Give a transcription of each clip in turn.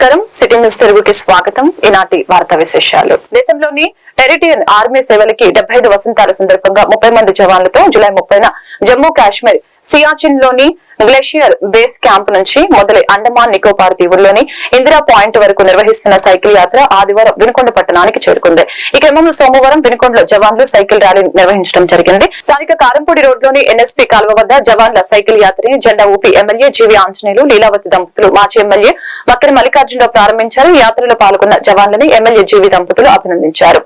నమస్కారం. City news తెలుగుకి స్వాగతం. ఈనాటి వార్తా విశేషాలు. దేశంలోని టెరిటియన్ ఆర్మీ సేవలకి డెబ్బై ఐదు వసంతాల సందర్భంగా ముప్పై మంది జవాన్లతో జులై ముప్పైన జమ్మూ కాశ్మీర్ సియాచిన్లోని గ్లేషియర్ బేస్ క్యాంప్ నుంచి మొదలై అండమాన్ నికోబార్ దీవుల్లోని ఇందిరా పాయింట్ వరకు నిర్వహిస్తున్న సైకిల్ యాత్ర ఆదివారం వినుకొండ పట్టణానికి చేరుకుంది. ఈ క్రమంలో సోమవారం వినుకొండలో జవాన్లు సైకిల్ ర్యాలీ నిర్వహించడం జరిగింది. స్థానిక కారంపూడి రోడ్లోని ఎన్ఎస్పీ కాలువ వద్ద జవాన్ల సైకిల్ యాత్రని జెండా ఊపి ఎమ్మెల్యే జీవి ఆంజనేయులు లీలావతి దంపతులు మాజీ ఎమ్మెల్యే మక్కని మల్లికార్జునరావు ప్రారంభించారు. యాత్రలో పాల్గొన్న జవాన్లని ఎమ్మెల్యే జీవి దంపతులు అభినందించారు.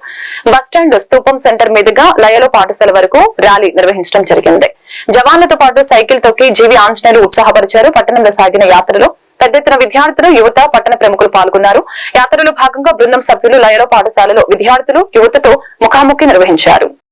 బస్టాండ్ స్తూపం సెంటర్ మీదుగా లయలో పాఠశాల వరకు ర్యాలీ నిర్వహించడం జరిగింది. జవాన్లతో పాటు సైకిల్ తొక్కి జీవి ఆంజనేయులు ఉత్సాహపరిచారు. పట్టణంలో సాగిన యాత్రలో పెద్ద ఎత్తున విద్యార్థులు యువత పట్టణ ప్రముఖులు పాల్గొన్నారు. యాత్రలో భాగంగా బృందం సభ్యులు లయలో పాఠశాలలో విద్యార్థులు యువతతో ముఖాముఖి నిర్వహించారు.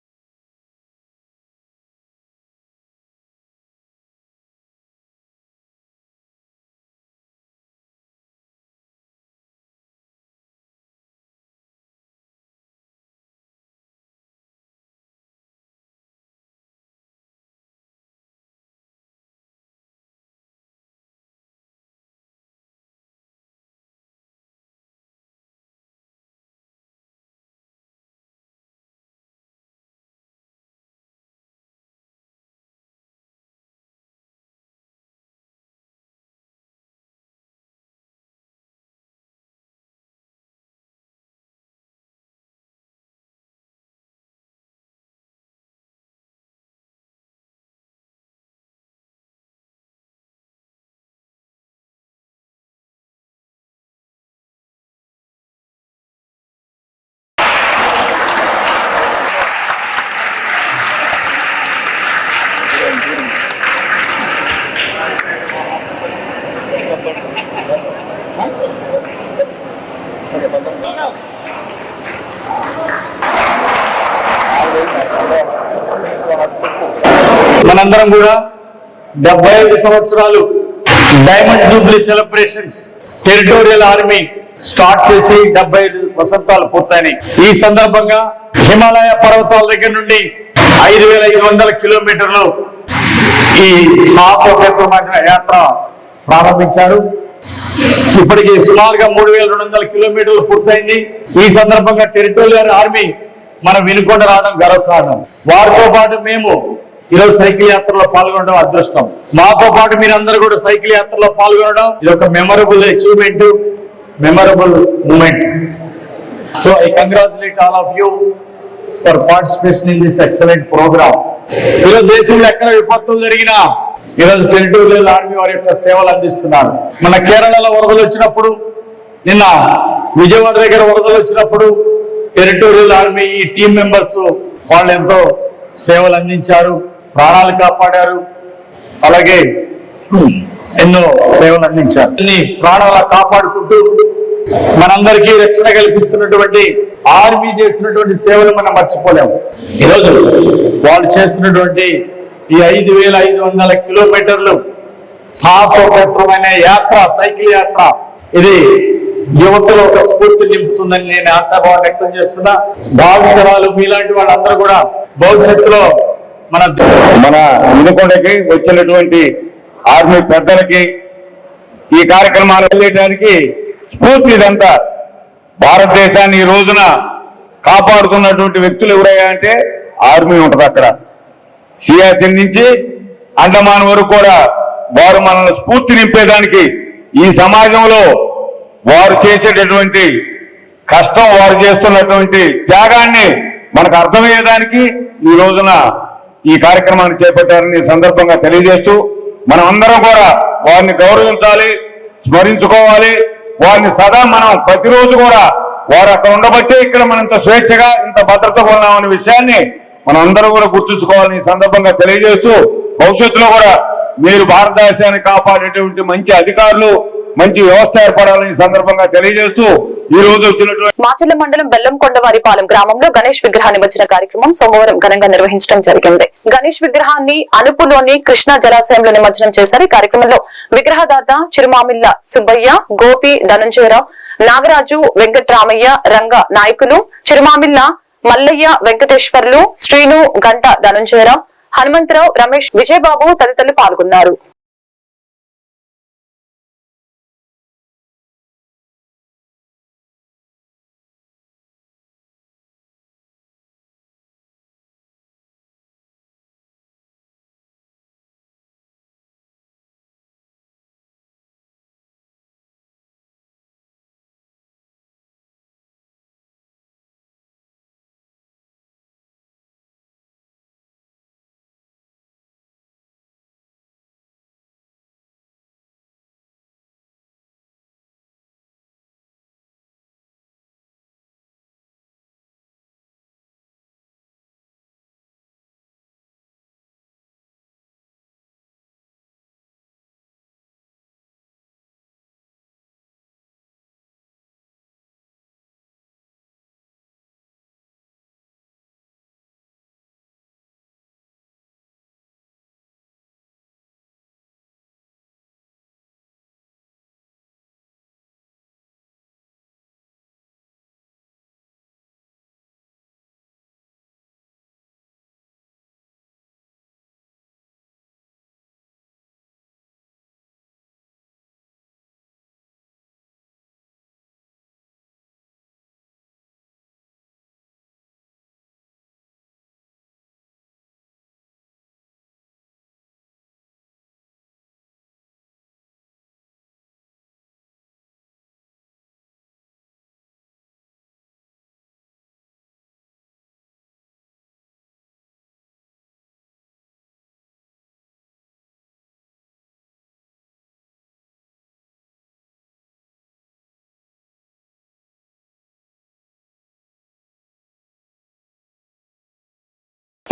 మనందరం కూడా డెబ్బై ఐదు సంవత్సరాలు diamond jubilee celebrations territorial army start చేసి డెబ్బై ఐదు వసంతాలు పూర్తయినాయి. ఈ సందర్భంగా హిమాలయ పర్వతాల దగ్గర నుండి ఐదు వేల ఐదు వందల కిలోమీటర్లు ఈ సాహసోపేతమైన యాత్ర ప్రారంభించారు. ఇప్పటికి సుమారుగా మూడు వేల రెండు వందల కిలోమీటర్లు పూర్తయింది. ఈ సందర్భంగా టెరిటోరియల్ ఆర్మీ మనం వినుకొండ రావడం గర్వకారణం. వారితో పాటు మేము ఈరోజు సైకిల్ యాత్రలో పాల్గొనడం అదృష్టం. మాతో పాటు మీరందరూ కూడా సైకిల్ యాత్రలో పాల్గొనడం ఇది ఒక memorable achievement memorable moment so I congratulate all of you for participation in this excellent programme ఈరోజు దేశంలో ఎక్కడ విపత్తులు జరిగినా ఈరోజు టెరిటోరియల్ ఆర్మీ వారి యొక్క సేవలు అందిస్తున్నారు. మన కేరళలో వరదలు వచ్చినప్పుడు నిన్న విజయవాడ దగ్గర వరదలు వచ్చినప్పుడు టెరిటోరియల్ ఆర్మీ ఈ టీం మెంబర్స్ వాళ్ళు ఎంతో సేవలు అందించారు. ప్రాణాలు కాపాడారు. అలాగే ఎన్నో సేవలు అందించారు. ప్రాణాలు ప్రాణాల కాపాడుకుంటూ మనందరికీ రక్షణ కల్పిస్తున్నటువంటి ఆర్మీ చేసినటువంటి సేవలు మనం మర్చిపోలేము. ఈరోజు వాళ్ళు చేస్తున్నటువంటి ఈ ఐదు వేల ఐదు వందల కిలోమీటర్లు సాహసోపేత్రమైన యాత్ర సైకిల్ యాత్ర. ఇది యువతలో ఒక స్ఫూర్తి నింపుతుందని నేను ఆశాభావం వ్యక్తం చేస్తున్నా. భావితరాలు మీలాంటి వాళ్ళందరూ కూడా భవిష్యత్తులో మన మన వినుకొండకి వచ్చినటువంటి ఆర్మీ పెద్దలకి ఈ కార్యక్రమాలు వెళ్ళేయడానికి స్ఫూర్తి ఇదంతా భారతదేశాన్ని ఈ రోజున కాపాడుతున్నటువంటి వ్యక్తులు ఎవరయ్యా అంటే ఆర్మీ ఉంటుంది అక్కడ. సియాచిన్ నుంచి అండమాన్ వరకు కూడా వారు మనల్ని స్ఫూర్తి నింపేదానికి ఈ సమాజంలో వారు చేసేటటువంటి కష్టం వారు చేస్తున్నటువంటి త్యాగాన్ని మనకు అర్థమయ్యేదానికి ఈ రోజున ఈ కార్యక్రమాన్ని చేపట్టారని సందర్భంగా తెలియజేస్తూ మనం అందరం కూడా వారిని గౌరవించాలి స్మరించుకోవాలి. వారిని సదా మనం ప్రతిరోజు కూడా వారు అక్కడ ఉండబట్టే ఇక్కడ మనం ఇంత స్వేచ్ఛగా ఇంత భద్రతగా ఉన్నామనే విషయాన్ని మనం అందరం కూడా గుర్తుంచుకోవాలని సందర్భంగా తెలియజేస్తూ భవిష్యత్తులో కూడా మీరు భారతదేశాన్ని కాపాడేటువంటి మంచి అధికారులు మంచి వ్యవస్థ ఏర్పడాలని సందర్భంగా తెలియజేస్తూ ఈ రోజు వచ్చినటువంటి మాచర్ల మండలం బెల్లంకొండవారిపాలెం గ్రామంలో గణేష్ విగ్రహ నిమజ్జన కార్యక్రమం సోమవారం ఘనంగా నిర్వహించడం జరిగింది. గణేష్ విగ్రహాన్ని అనుపులోని కృష్ణా జలాశయంలో నిమజ్జనం చేశారు. ఈ కార్యక్రమంలో విగ్రహదాత చిరుమామిల్ల సుబ్బయ్య గోపి ధనంజయరావు నాగరాజు వెంకట్రామయ్య రంగ నాయకులు చిరుమామిల్ల మల్లయ్య వెంకటేశ్వర్లు శ్రీను గంట ధనంజయరావు హనుమంతరావు రమేష్ విజయబాబు తదితరులు పాల్గొన్నారు.